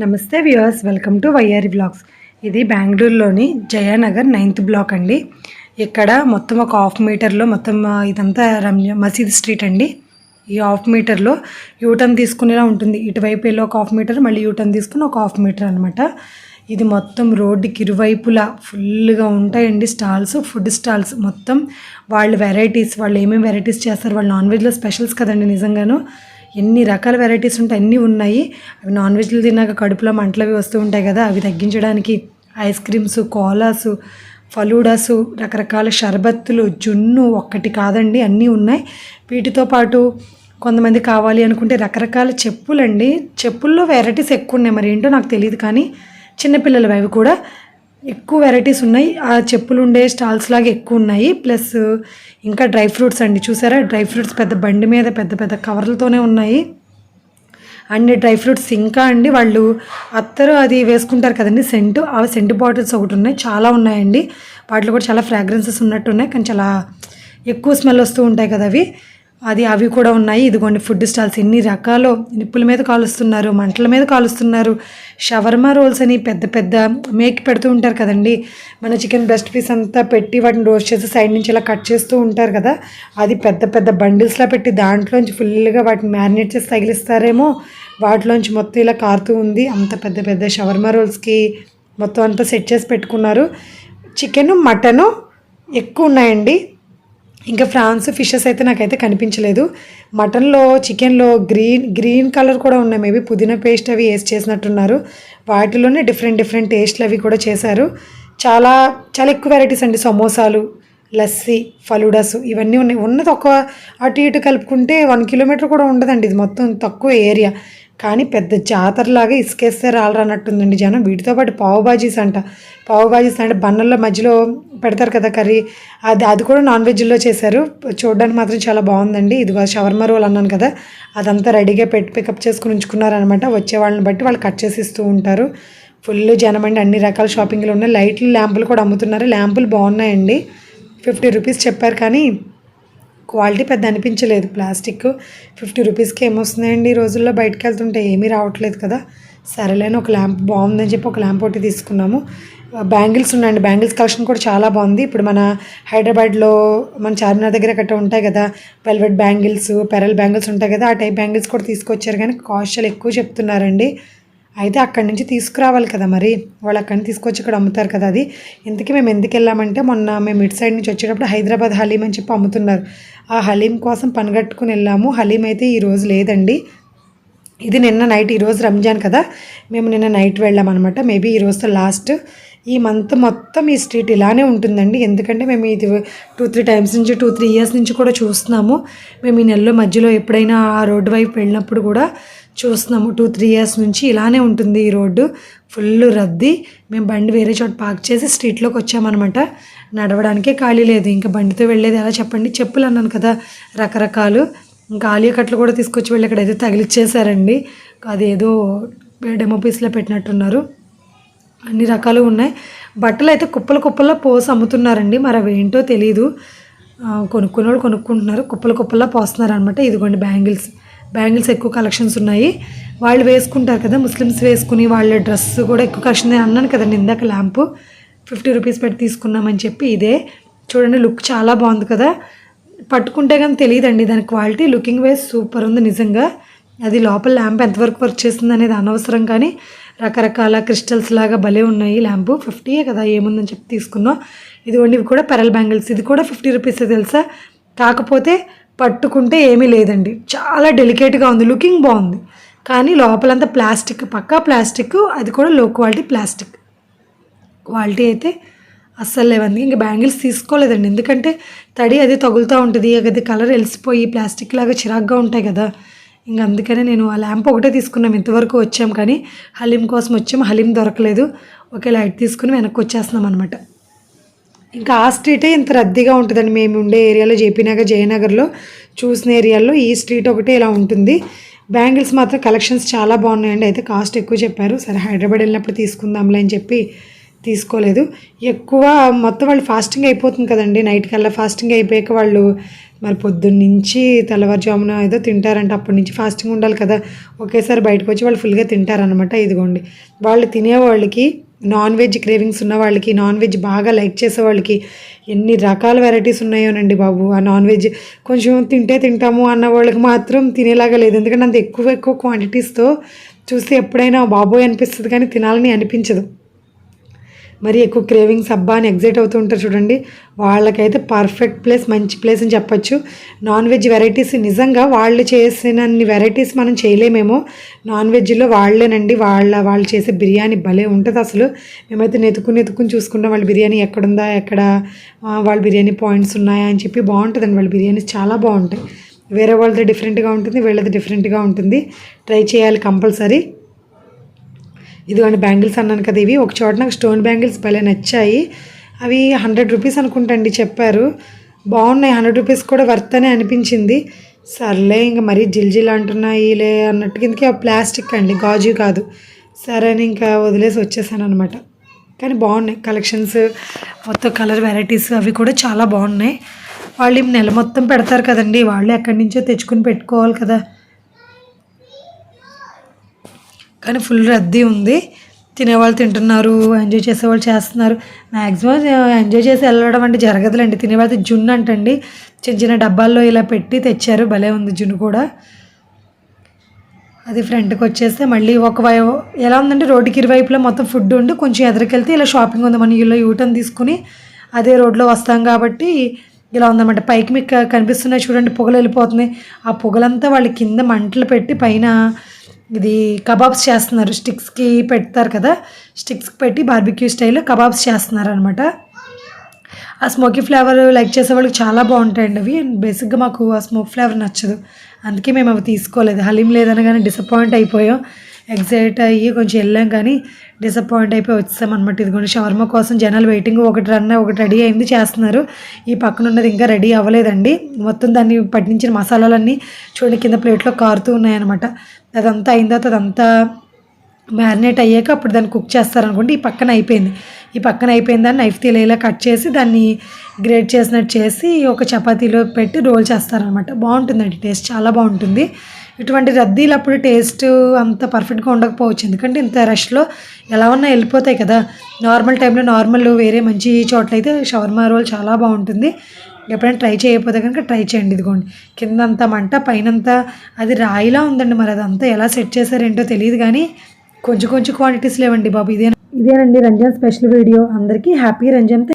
నమస్తే viewers welcome to Y R blogs. ఇది బెంగళూరులోని జయానగర్ నైన్త్ బ్లాక్ అండి. ఇక్కడ మొత్తం ఒక హాఫ్ మీటర్లో మొత్తం ఇదంతా రమ్య మసీద్ స్ట్రీట్ అండి. ఈ హాఫ్ మీటర్లో యూటర్న్ తీసుకునేలా ఉంటుంది. ఇటువైపు వెళ్ళి ఒక హాఫ్ మీటర్ మళ్ళీ యూటర్న్ తీసుకుని ఒక హాఫ్ మీటర్ అనమాట ఇది మొత్తం రోడ్డుకి ఇరువైపులా ఫుల్గా ఉంటాయండి స్టాల్స్ ఫుడ్ స్టాల్స్. మొత్తం వాళ్ళు వెరైటీస్ వాళ్ళు ఏమేమి వెరైటీస్ చేస్తారు వాళ్ళు నాన్ వెజ్లో స్పెషల్స్ కదండి నిజంగాను. ఎన్ని రకాల వెరైటీస్ ఉంటాయి అన్నీ ఉన్నాయి. అవి నాన్ వెజ్లు తిన్నాక కడుపులో మంటలు అవి వస్తూ ఉంటాయి కదా అవి తగ్గించడానికి ఐస్ క్రీమ్స్ కోలాసు ఫలూడాసు రకరకాల షర్బత్తులు జున్ను ఒక్కటి కాదండి అన్నీ ఉన్నాయి. వీటితో పాటు కొంతమంది కావాలి అనుకుంటే రకరకాల చెప్పులండి. చెప్పుల్లో వెరైటీస్ ఎక్కువ ఉన్నాయి మరి ఏంటో నాకు తెలియదు కానీ చిన్నపిల్లలవి అవి కూడా ఎక్కువ వెరైటీస్ ఉన్నాయి. ఆ చెప్పులు ఉండే స్టాల్స్ లాగా ఎక్కువ ఉన్నాయి. ప్లస్ ఇంకా డ్రై ఫ్రూట్స్ అండి. చూసారా? డ్రై ఫ్రూట్స్ పెద్ద బండి మీద పెద్ద పెద్ద కవర్లతోనే ఉన్నాయి. అండ్ డ్రై ఫ్రూట్స్ ఇంకా అండి. వాళ్ళు అత్తరు అది వేసుకుంటారు కదండి సెంట్. ఆ సెంట్ బాటిల్స్ ఒకటి ఉన్నాయి. చాలా ఉన్నాయండి. వాటిలో కూడా చాలా ఫ్రాగ్రెన్సెస్ ఉన్నట్టు ఉన్నాయి కానీ చాలా ఎక్కువ స్మెల్ వస్తూ ఉంటాయి కదా అవి. అది అవి కూడా ఉన్నాయి. ఇదిగోండి ఫుడ్ స్టాల్స్ ఎన్ని రకాలు నిప్పుల మీద కాలుస్తున్నారు మంటల మీద కాలుస్తున్నారు. షవర్మా రోల్స్ అని పెద్ద పెద్ద మేక్ పెడుతూ ఉంటారు కదండి. మన చికెన్ బ్రెస్ట్ పీస్ అంతా పెట్టి వాటిని రోస్ట్ చేసి సైడ్ నుంచి ఇలా కట్ చేస్తూ ఉంటారు కదా. అది పెద్ద పెద్ద బండిల్స్లా పెట్టి దాంట్లోంచి ఫుల్గా వాటిని మ్యారినేట్ చేసి తగిలిస్తారేమో. వాటిలోంచి మొత్తం ఇలా కారుతూ ఉంది. అంత పెద్ద పెద్ద షవర్మా రోల్స్కి మొత్తం అంతా సెట్ చేసి పెట్టుకున్నారు. చికెను మటను ఎక్కువ ఉన్నాయండి. ఇంకా ఫ్రాన్స్ ఫిషెస్ అయితే నాకైతే కనిపించలేదు. మటన్లో చికెన్లో గ్రీన్ గ్రీన్ కలర్ కూడా ఉన్నాయి. మేబీ పుదీనా పేస్ట్ అవి వేసి చేసినట్టున్నారు. వాటిలోనే డిఫరెంట్ డిఫరెంట్ టేస్ట్లు అవి కూడా చేశారు. చాలా చాలా ఎక్కువ వెరైటీస్ అండి. సమోసాలు లస్సీ ఫలూడాస్ ఇవన్నీ ఉన్నాయి. ఉన్నది ఒక అటు ఇటు కలుపుకుంటే వన్ కిలోమీటర్ కూడా ఉండదండి. ఇది మొత్తం తక్కువ ఏరియా కానీ పెద్ద జాతరలాగా ఇసుకేస్తే రాలరన్నట్టుందండి జనం. వీటితో పాటు పావు బాజీస్ అంట. పావు బాజీస్ అంటే బన్నల మధ్యలో పెడతారు కదా కర్రీ. అది అది కూడా నాన్ వెజ్లో చేశారు. చూడడానికి మాత్రం చాలా బాగుందండి. ఇదిగో షవర్మా రోల్ అన్నాను కదా. అదంతా రెడీగా పెట్టి పికప్ చేసుకుని ఉంచుకున్నారనమాట వచ్చే వాళ్ళని బట్టి వాళ్ళు కట్ చేసి ఇస్తూ ఉంటారు. ఫుల్ జనం అండి అన్ని రకాల షాపింగ్లు ఉన్నాయి. లైట్లు ల్యాంపులు కూడా అమ్ముతున్నారు. ల్యాంపులు బాగున్నాయండి. ఫిఫ్టీ రూపీస్ చెప్పారు కానీ క్వాలిటీ పెద్ద అనిపించలేదు ప్లాస్టిక్ ఫిఫ్టీ రూపీస్కి ఏమొస్తున్నాయండి? ఈ రోజుల్లో బయటకు వెళ్తుంటే ఏమీ రావట్లేదు కదా. సరేలేని ఒక ల్యాంప్ బాగుందని చెప్పి ఒక ల్యాంప్ ఒకటి తీసుకున్నాము. బ్యాంగిల్స్ ఉన్నాయండి. బ్యాంగిల్స్ కలెక్షన్ కూడా చాలా బాగుంది. ఇప్పుడు మన హైదరాబాద్లో మన చార్మినార్ దగ్గర గట్రా ఉంటాయి కదా వెల్వెట్ బ్యాంగిల్స్ పెరల్ బ్యాంగిల్స్ ఉంటాయి కదా ఆ టైప్ బ్యాంగిల్స్ కూడా తీసుకొచ్చారు కానీ కాస్ట్ చాలా ఎక్కువ చెప్తున్నారండి. అయితే అక్కడి నుంచి తీసుకురావాలి కదా మరి. వాళ్ళు అక్కడి నుంచి తీసుకొచ్చి ఇక్కడ అమ్ముతారు కదా అది. ఇంతకీ మేము ఎందుకు వెళ్ళామంటే మొన్న మేము ఇటు సైడ్ నుంచి వచ్చేటప్పుడు హైదరాబాద్ హలీం అని చెప్పి అమ్ముతున్నారు. ఆ హలీం కోసం పనిగట్టుకుని వెళ్ళాము. హలీం అయితే ఈరోజు లేదండి. ఇది నిన్న నైట్ ఈరోజు రంజాన్ కదా. మేము నిన్న నైట్ వెళ్ళామన్నమాట మేబీ ఈరోజు లాస్ట్. ఈ మంత్ మొత్తం ఈ స్ట్రీట్ ఇలానే ఉంటుందండి. ఎందుకంటే మేము ఇది టూ త్రీ టైమ్స్ నుంచి టూ త్రీ ఇయర్స్ నుంచి కూడా చూస్తున్నాము. మేము ఈ నెలలో మధ్యలో ఎప్పుడైనా ఆ రోడ్డు వైపు వెళ్ళినప్పుడు కూడా చూస్తున్నాము టూ త్రీ ఇయర్స్ నుంచి ఇలానే ఉంటుంది ఈ రోడ్డు. ఫుల్ రద్దీ. మేము బండి వేరే చోట పార్క్ చేసి స్ట్రీట్లోకి వచ్చామన్నమాట. నడవడానికే ఖాళీ లేదు. ఇంకా బండితో వెళ్ళేది ఎలా చెప్పండి? చెప్పులు అన్నాను కదా రకరకాలు. ఇంకా ఆలియా కట్లు కూడా తీసుకొచ్చి వెళ్ళి ఇక్కడ ఏదో తగిలిచ్చేసారండి అదేదో డెమో పీస్లో పెట్టినట్టున్నారు. అన్ని రకాలు ఉన్నాయి. బట్టలు అయితే కుప్పలు కుప్పల్లో పోసి అమ్ముతున్నారండి. మరి అవి ఏంటో తెలీదు. కొనుక్కునే వాళ్ళు కొనుక్కుంటున్నారు. కుప్పలు కుప్పల్లో పోస్తున్నారు అనమాట ఇదిగోండి బ్యాంగిల్స్. బ్యాంగిల్స్ ఎక్కువ కలెక్షన్స్ ఉన్నాయి. వాళ్ళు వేసుకుంటారు కదా ముస్లిమ్స్ వేసుకుని వాళ్ళ డ్రెస్ కూడా ఎక్కువ కలెక్షన్. నేను అన్నాను కదండి ఇందాక ల్యాంప్ ఫిఫ్టీ రూపీస్ పెట్టి తీసుకున్నామని చెప్పి ఇదే. చూడండి లుక్ చాలా బాగుంది కదా. పట్టుకుంటే కానీ తెలియదండి దాని క్వాలిటీ. లుకింగ్ వైజ్ సూపర్ ఉంది నిజంగా. అది లోపల ల్యాంప్ ఎంతవరకు వర్క్ చేస్తుంది అనేది అనవసరం కానీ రకరకాల క్రిస్టల్స్ లాగా భలే ఉన్నాయి. ల్యాంపు ఫిఫ్టీయే కదా ఏముందని చెప్పి తీసుకున్నాం. ఇదిగోండి ఇవి కూడా పెరల్ బ్యాంగిల్స్. ఇది కూడా ఫిఫ్టీ రూపీస్ తెలుసా? కాకపోతే పట్టుకుంటే ఏమీ లేదండి. చాలా డెలికేట్గా ఉంది. లుకింగ్ బాగుంది. కానీ లోపలంతా ప్లాస్టిక్ పక్కా ప్లాస్టిక్ అది కూడా లో క్వాలిటీ ప్లాస్టిక్. క్వాలిటీ అయితే అస్సలు లేవండి. ఇంకా బ్యాంగిల్స్ తీసుకోలేదండి. ఎందుకంటే తడి అది తగులుతూ ఉంటుంది. అది కలర్ వెలిసిపోయి ప్లాస్టిక్ లాగా చిరాగ్గా ఉంటాయి కదా. ఇంకా అందుకనే నేను ఆ ల్యాంప్ ఒకటే తీసుకున్నాం. ఇంతవరకు వచ్చాం కానీ హలీం కోసం వచ్చాం. హలీం దొరకలేదు. ఒకే లైట్ తీసుకుని వెనక్కి వచ్చేస్తున్నాం అనమాట ఇంకా ఆ స్ట్రీటే ఇంత రద్దీగా ఉంటుందండి. మేము ఉండే ఏరియాలో జేపీ నగర్ జయనగర్లో చూసిన ఏరియాలో ఈ స్ట్రీట్ ఒకటే ఇలా ఉంటుంది. బ్యాంగిల్స్ మాత్రం కలెక్షన్స్ చాలా బాగున్నాయండి. అయితే కాస్ట్ ఎక్కువ చెప్పారు. సరే హైదరాబాద్ వెళ్ళినప్పుడు తీసుకుందాంలే అని చెప్పి తీసుకోలేదు. ఎక్కువ మొత్తం వాళ్ళు ఫాస్టింగ్ అయిపోతుంది కదండి. నైట్ కల్లా ఫాస్టింగ్ అయిపోయాక వాళ్ళు మరి పొద్దున్న నుంచి తెల్లవారుజామున ఏదో తింటారంట. అప్పటి నుంచి ఫాస్టింగ్ ఉండాలి కదా. ఒకేసారి బయటకు వచ్చి వాళ్ళు ఫుల్గా తింటారనమాట ఇదిగోండి. వాళ్ళు తినేవాళ్ళకి నాన్ వెజ్ క్రేవింగ్స్ ఉన్న వాళ్ళకి నాన్ వెజ్ బాగా లైక్ చేసే వాళ్ళకి ఎన్ని రకాల వెరైటీస్ ఉన్నాయోనండి బాబు. ఆ నాన్ వెజ్ కొంచెం తింటే తింటాము అన్న వాళ్ళకి మాత్రం తినేలాగా లేదు. ఎందుకంటే అంత ఎక్కువ ఎక్కువ క్వాంటిటీస్తో చూస్తే ఎప్పుడైనా బాబోయ్ అనిపిస్తుంది కానీ తినాలని అనిపించదు. మరి ఎక్కువ క్రేవింగ్స్ అబ్బా అని ఎగ్జైట్ అవుతూ ఉంటారు చూడండి. వాళ్ళకైతే పర్ఫెక్ట్ ప్లేస్ మంచి ప్లేస్ అని చెప్పొచ్చు. నాన్ వెజ్ వెరైటీస్ నిజంగా వాళ్ళు చేసినన్ని వెరైటీస్ మనం చేయలేమేమో. నాన్ వెజ్లో వాళ్ళేనండి. వాళ్ళ వాళ్ళు చేసే బిర్యానీ భలే ఉంటుంది అసలు. మేమైతే నెతుకుని నెతుకుని చూసుకుంటాం వాళ్ళ బిర్యానీ ఎక్కడుందా ఎక్కడ వాళ్ళ బిర్యానీ పాయింట్స్ ఉన్నాయా అని చెప్పి బాగుంటుందండి. వాళ్ళ బిర్యానీస్ చాలా బాగుంటాయి. వేరే వాళ్ళది డిఫరెంట్గా ఉంటుంది వీళ్ళది డిఫరెంట్గా ఉంటుంది. ట్రై చేయాలి కంపల్సరీ ఇదిగోండి బ్యాంగిల్స్ అన్నాను కదా ఇవి. ఒక చోట నాకు స్టోన్ బ్యాంగిల్స్ భలే నచ్చాయి. అవి హండ్రెడ్ రూపీస్ అనుకుంటండి చెప్పారు. బాగున్నాయి. హండ్రెడ్ రూపీస్ కూడా వర్త్ అని అనిపించింది. సర్లే ఇంకా మరీ జిల్జిల్ అన్నట్టు. అన్నట్టుగా ఇందుకే ప్లాస్టిక్ అండి. గాజు కాదు. సరే అని ఇంకా వదిలేసి వచ్చేసాను అనమాట కానీ బాగున్నాయి. కలెక్షన్స్ మొత్తం కలర్ వెరైటీస్ అవి కూడా చాలా బాగున్నాయి. వాళ్ళు నెల మొత్తం పెడతారు కదండి. వాళ్ళు ఎక్కడి నుంచో తెచ్చుకుని పెట్టుకోవాలి కదా. కానీ ఫుల్ రద్దీ ఉంది. తినేవాళ్ళు తింటున్నారు ఎంజాయ్ చేసేవాళ్ళు చేస్తున్నారు. మ్యాక్సిమం ఎంజాయ్ చేసి వెళ్ళడం అంటే జరగదులేండి. తినేవాళ్ళకి జున్ను అంటండి. చిన్న చిన్న డబ్బాల్లో ఇలా పెట్టి తెచ్చారు. భలే ఉంది జున్ను కూడా. అది ఫ్రంట్కి వచ్చేస్తే మళ్ళీ ఒక వై ఎలా ఉందంటే రోడ్డుకి ఇరువైపులా మొత్తం ఫుడ్ ఉండి కొంచెం ఎదురుకెళ్తే ఇలా షాపింగ్ ఉంది మనం ఇలా యూటర్న్ తీసుకుని అదే రోడ్లో వస్తాం కాబట్టి ఇలా ఉందన్నమాట. పైకి మీకు కనిపిస్తున్నాయి చూడండి. పొగలు వెళ్ళిపోతున్నాయి. ఆ పొగలంతా వాళ్ళు కింద మంటలు పెట్టి పైన ఇది కబాబ్స్ చేస్తున్నారు. స్టిక్స్కి పెడతారు కదా. స్టిక్స్కి పెట్టి బార్బిక్యూ స్టైల్లో కబాబ్స్ చేస్తున్నారు అనమాట ఆ స్మోకీ ఫ్లేవర్ లైక్ చేసే వాళ్ళకి చాలా బాగుంటాయండి అవి. అండ్ బేసిక్గా మాకు ఆ స్మోక్ ఫ్లేవర్ నచ్చదు. అందుకే మేము అవి తీసుకోలేదు. హలీం లేదనగానే డిసప్పాయింట్ అయిపోయాం. ఎగ్జైట్ అయ్యి కొంచెం వెళ్ళాం కానీ డిసప్పాయింట్ అయిపోయి వచ్చాం అనమాట ఇదిగోండి షవర్మ కోసం జనాలు వెయిటింగ్ ఒకటి రన్ ఒకటి రెడీ అయింది చేస్తున్నారు. ఈ పక్కన ఉన్నది ఇంకా రెడీ అవ్వలేదండి. మొత్తం దాన్ని పట్టించిన మసాలాలన్నీ చూడండి కింద ప్లేట్లో కారుతూ ఉన్నాయన్నమాట. అదంతా అయిన తర్వాత అదంతా మ్యారినేట్ అయ్యాక అప్పుడు దాన్ని కుక్ చేస్తారనుకోండి ఈ పక్కన అయిపోయింది. ఈ పక్కన అయిపోయింది దాన్ని నైఫ్ తీలేలా కట్ చేసి దాన్ని గ్రేట్ చేసినట్టు చేసి ఒక చపాతీలో పెట్టి రోల్ చేస్తారనమాట. బాగుంటుందండి టేస్ట్ చాలా బాగుంటుంది. ఇటువంటి రద్దీలు అప్పుడు టేస్ట్ అంత పర్ఫెక్ట్గా ఉండకపోవచ్చు. ఎందుకంటే ఇంత రష్లో ఎలా ఉన్నా వెళ్ళిపోతాయి కదా. నార్మల్ టైంలో నార్మల్ వేరే మంచి చోట్ల అయితే షవర్మా రోల్ చాలా బాగుంటుంది. ఎప్పుడైనా ట్రై చేయకపోతే కనుక ట్రై చేయండి ఇదిగోండి. కిందంతా మంట పైనంతా అది రాయిలా ఉందండి మరి అదంతా ఎలా సెట్ చేశారేంటో తెలియదు కానీ కొంచెం కొంచెం క్వాంటిటీస్ లేవండి బాబు. ఇదే ఇదేనండి రంజాన్ స్పెషల్ వీడియో. అందరికీ హ్యాపీ రంజాన్.